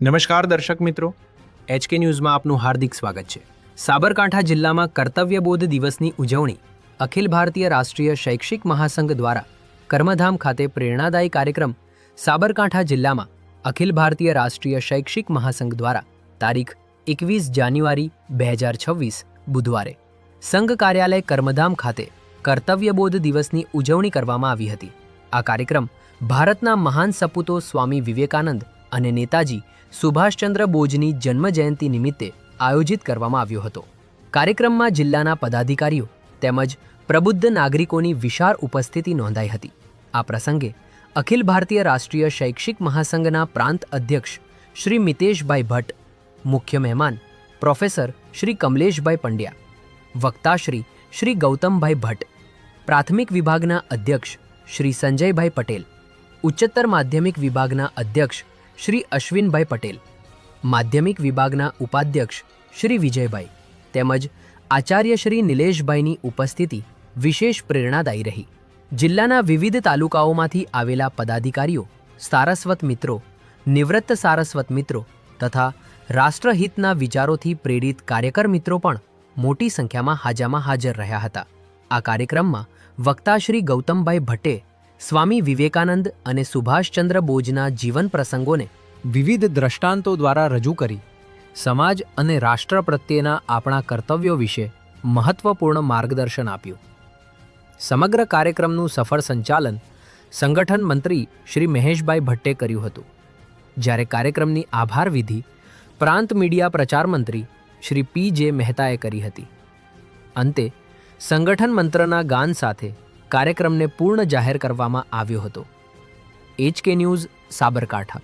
નમસ્કાર દર્શક મિત્રો. એચકે ન્યૂઝમાં આપનું હાર્દિક સ્વાગત છે. સાબરકાંઠા જિલ્લામાં કર્તવ્યબોધ દિવસની ઉજવણી અખિલ ભારતીય રાષ્ટ્રીય શૈક્ષિક મહાસંઘ દ્વારા કર્મધામ ખાતે પ્રેરણાદાયી કાર્યક્રમ સાબરકાંઠા જિલ્લામાં અખિલ ભારતીય રાષ્ટ્રીય શૈક્ષિક મહાસંઘ દ્વારા તારીખ એકવીસ જાન્યુઆરી બે હજાર છવ્વીસ, બુધવારે સંઘ કાર્યાલય કર્મધામ ખાતે કર્તવ્યબોધ દિવસની ઉજવણી કરવામાં આવી હતી. આ કાર્યક્રમ ભારતના મહાન સપૂતો સ્વામી વિવેકાનંદ અને નેતાજી સુભાષચંદ્ર બોઝની જન્મજયંતિ નિમિત્તે આયોજિત કરવામાં આવ્યો હતો. કાર્યક્રમમાં જિલ્લાના પદાધિકારીઓ તેમજ પ્રબુદ્ધ નાગરિકોની વિશાળ ઉપસ્થિતિ નોંધાઈ હતી. આ પ્રસંગે અખિલ ભારતીય રાષ્ટ્રીય શૈક્ષિક મહાસંઘના પ્રાંત અધ્યક્ષ શ્રી મિતેશભાઈ ભટ્ટ, મુખ્ય મહેમાન પ્રોફેસર શ્રી કમલેશભાઈ પંડ્યા વક્તાશ્રી શ્રી ગૌતમભાઈ ભટ્ટ, પ્રાથમિક વિભાગના અધ્યક્ષ શ્રી સંજયભાઈ પટેલ, ઉચ્ચતર માધ્યમિક વિભાગના અધ્યક્ષ શ્રી અશ્વિનભાઈ પટેલ, માધ્યમિક વિભાગના ઉપાધ્યક્ષ શ્રી વિજયભાઈ તેમજ આચાર્ય શ્રી નિલેશભાઈની ઉપસ્થિતિ વિશેષ પ્રેરણાદાયી રહી. જિલ્લાના વિવિધ તાલુકાઓમાંથી આવેલા પદાધિકારીઓ, સારસ્વત મિત્રો, નિવૃત્ત સારસ્વત મિત્રો તથા રાષ્ટ્રહિતના વિચારોથી પ્રેરિત કાર્યકર મિત્રો પણ મોટી સંખ્યામાં હાજામાં હાજર રહ્યા હતા. આ કાર્યક્રમમાં વક્તા શ્રી ગૌતમભાઈ ભટ્ટે સ્વામી વિવેકાનંદ અને સુભાષચંદ્ર બોઝના જીવન પ્રસંગોને વિવિધ દ્રષ્ટાંતો દ્વારા રજૂ કરી, સમાજ અને રાષ્ટ્ર પ્રત્યેના આપણા કર્તવ્યો વિશે મહત્વપૂર્ણ માર્ગદર્શન આપ્યું. સમગ્ર કાર્યક્રમનું સફળ સંચાલન સંગઠન મંત્રી શ્રી મહેશભાઈ ભટ્ટે કર્યું હતું. જ્યારે કાર્યક્રમની આભાર વિધિ પ્રાંત મીડિયા પ્રચાર મંત્રી શ્રી પી જે મહેતાએ કરી હતી. અંતે સંગઠન મંત્રના ગાન સાથે કાર્યક્રમને પૂર્ણ જાહેર કરવામાં આવ્યો હતો. HK news Sabarkantha.